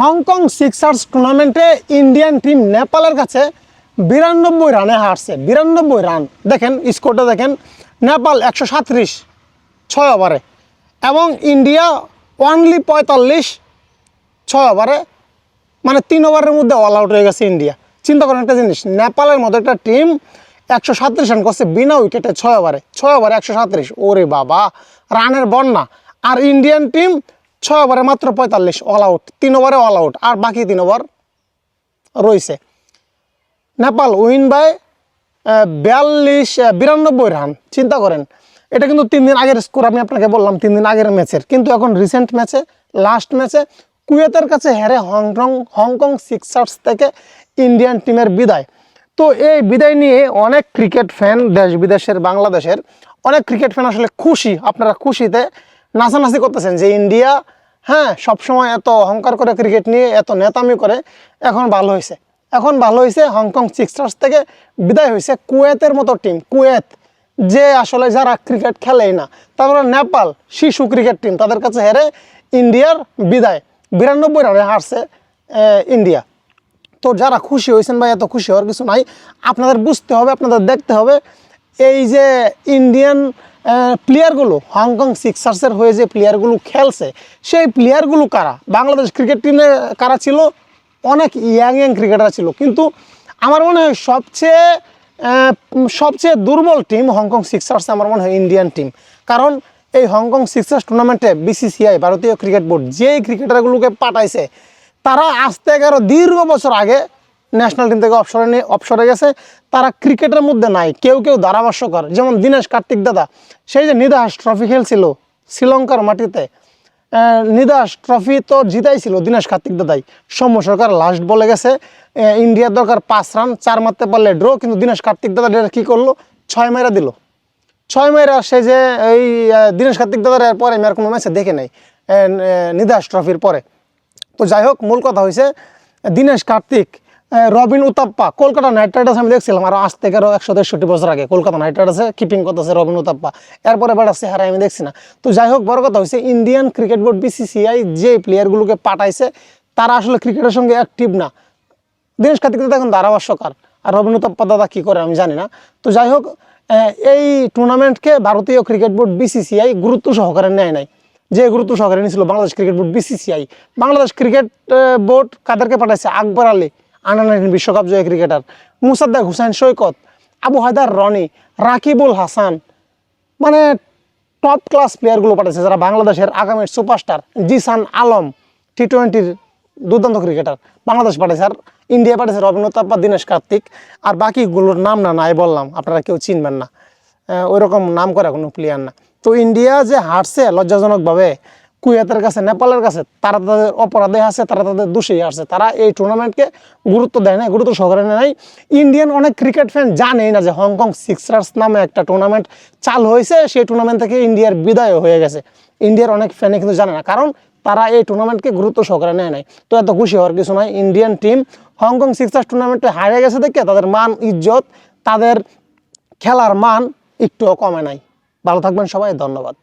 Hong Kong sixers টুর্নামেন্টে Indian team নেপালের কাছে বিরানব্বই রানে হারছে, বিরানব্বই রান। দেখেন, স্কোরটা দেখেন, নেপাল একশো সাঁত্রিশ, ছয় ওভারে। এবং ইন্ডিয়া ওয়ানলি পঁয়তাল্লিশ, ছয় ওভারে। মানে তিন ওভারের মধ্যে অল আউট হয়ে গেছে ইন্ডিয়া। চিন্তা করেন একটা জিনিস, নেপালের মতো একটা টিম একশো সাঁত্রিশ রান করছে বিনা উইকেটে ছয় ওভারে ছয় ওভারে একশো সাঁত্রিশ। ওরে বাবা, রানের বন্যা। আর ইন্ডিয়ান টিম ছয় ওভারে মাত্র পঁয়তাল্লিশ অল আউট তিন ওভারে অল আউট আর বাকি তিন ওভার রয়েছে নেপাল উইন বাই বিয়াল্লিশ বিরানব্বই রান চিন্তা করেন, এটা কিন্তু তিন দিন আগের স্কোর আমি আপনাকে বললাম তিন দিন আগের ম্যাচের কিন্তু এখন রিসেন্ট ম্যাচে লাস্ট ম্যাচে কুয়েতের কাছে হেরে Hong Kong Hong Kong sixers থেকে ইন্ডিয়ান টিমের বিদায়। তো এই বিদায় নিয়ে অনেক ক্রিকেট ফ্যান দেশ বিদেশের বাংলাদেশের, অনেক ক্রিকেট ফ্যান আসলে খুশি। আপনারা খুশিতে নাচানাচি করতেছেন যে ইন্ডিয়া হ্যাঁ সবসময় এত অহংকার করে ক্রিকেট নিয়ে, এত নেতামি করে, এখন ভালো হয়েছে। এখন ভালো হয়েছে হংকং সিক্সার্স থেকে বিদায় হয়েছে কুয়েতের মতো টিম কুয়েত, যে আসলে যারা ক্রিকেট খেলেই না। তারপরে নেপাল, শিশু ক্রিকেট টিম তাদের কাছে হেরে ইন্ডিয়ার বিদায়। বিরানব্বই রানে হারছে ইন্ডিয়া। তো যারা খুশি হয়েছেন বা এত খুশি হওয়ার কিছু নাই। আপনাদের বুঝতে হবে, আপনাদের দেখতে হবে, এই যে ইন্ডিয়ান প্লেয়ারগুলো হংকং সিক্সার্সের হয়ে যে প্লেয়ারগুলো খেলছে, সেই প্লেয়ারগুলো কারা? বাংলাদেশ ক্রিকেট টিমে কারা ছিল? অনেক ইয়াং ইয়াং ক্রিকেটার ছিল। কিন্তু আমার মনে হয় সবচেয়ে সবচেয়ে দুর্বল টিম হংকং সিক্সার্স আমার মনে হয় ইন্ডিয়ান টিম কারণ এই হংকং সিক্সার্স টুর্নামেন্টে বিসিসিআই ভারতীয় ক্রিকেট বোর্ড যেই ক্রিকেটারগুলোকে পাঠাইছে, তারা আজ থেকে আরও দীর্ঘ বছর আগে ন্যাশনাল টিম থেকে অবসরে নিয়ে অবসরে গেছে। তারা ক্রিকেটের মধ্যে নাই, কেউ কেউ ধারাভাষ্যকর। যেমন দীনেশ কার্তিক দাদা, সেই যে নিদাস ট্রফি খেলছিল শ্রীলঙ্কার মাটিতে নিদাস ট্রফি তো জিতাইছিল দীনেশ কার্তিক দাদাই। সৌম্য সরকার লাস্ট বলে গেছে। ইন্ডিয়ার দরকার পাঁচ রান চার মারতে পারলে ড্র কিন্তু দীনেশ কার্তিক দাদা কী করল? ছয় মেরা দিল। ছয় মেয়েরা সে যে এই দীনেশ কার্তিক দাদার পরে আমি আর কোনো ম্যাচে দেখে নাই নিদাস ট্রফির পরে। তো যাই হোক, মূল কথা হয়েছে দীনেশ কার্তিক রবিন উতাপ্পা, কলকাতা নাইট রাইডার্স আমি দেখছিলাম, আর আজ থেকে আরও একশো দেড়শোটি বছর আগে কলকাতা নাইট রাইডার্সে কিপিং করতেছে রবিন উতাপ্পা। এরপরে বেড়া চেহারা আমি দেখছি না। তো যাই হোক, বড় কথা হয়েছে ইন্ডিয়ান ক্রিকেট বোর্ড বিসিসিআই যে প্লেয়ারগুলোকে পাঠাইছে, তারা আসলে ক্রিকেটের সঙ্গে অ্যাক্টিভ না। দীনেশ কার্তিক দাদা এখন ধারাভাষ্যকার। আর রবীন্দ্রতপ্পা দাদা কী করে, আমি জানি না। তো যাই হোক এই টুর্নামেন্টকে ভারতীয় ক্রিকেট বোর্ড বিসিসিআই গুরুত্ব সহকারে নেয় নাই। যে গুরুত্ব সহকারে নিয়েছিল Bangladesh cricket board BCCI Bangladesh cricket board কাদেরকে পাঠাইছে? আকবর আলী। আন্ডার নাইনটিন বিশ্বকাপ জয় ক্রিকেটার মুসাদ্দাক হুসাইন সৈকত, আবু হায়দার রনি, রাকিবুল হাসান মানে টপ ক্লাস প্লেয়ারগুলো পাঠাচ্ছে যারা বাংলাদেশের আগামী সুপারস্টার জিসান আলম টি টোয়েন্টির দুর্দান্ত ক্রিকেটার বাংলাদেশ পাঠাচ্ছে আর ইন্ডিয়া পাঠাচ্ছে রবীন্দ্র তাপ্পা দীনেশ কার্তিক, আর বাকিগুলোর নাম না নাই বললাম, আপনারা কেউ চিনবেন না। ওই রকম নাম করা কোনো প্লেয়ার না। তো ইন্ডিয়া যে হারছে লজ্জাজনকভাবে কুয়েতের কাছে, নেপালের কাছে, তারা তাদের অপরাধে আছে তারা তাদের দোষেই আসছে তারা এই টুর্নামেন্টকে গুরুত্ব দেয় না গুরুত্ব সহকারে নেয় ইন্ডিয়ান অনেক ক্রিকেট ফ্যান জানেই না যে হংকং সিক্সার্স নামে একটা টুর্নামেন্ট চালু হয়েছে, সেই টুর্নামেন্ট থেকে ইন্ডিয়ার বিদায় হয়ে গেছে। ইন্ডিয়ার অনেক ফ্যানে কিন্তু জানে না, কারণ তারা এই টুর্নামেন্টকে গুরুত্ব সহকারে নেয় নাই। তো এত খুশি হওয়ার কিছু নয় ইন্ডিয়ান টিম হংকং সিক্সার্স টুর্নামেন্টে হারে গেছে দেখে, তাদের মান, ইজ্জত, তাদের খেলার মান একটুও কমে নাই। ভালো থাকবেন সবাই, ধন্যবাদ।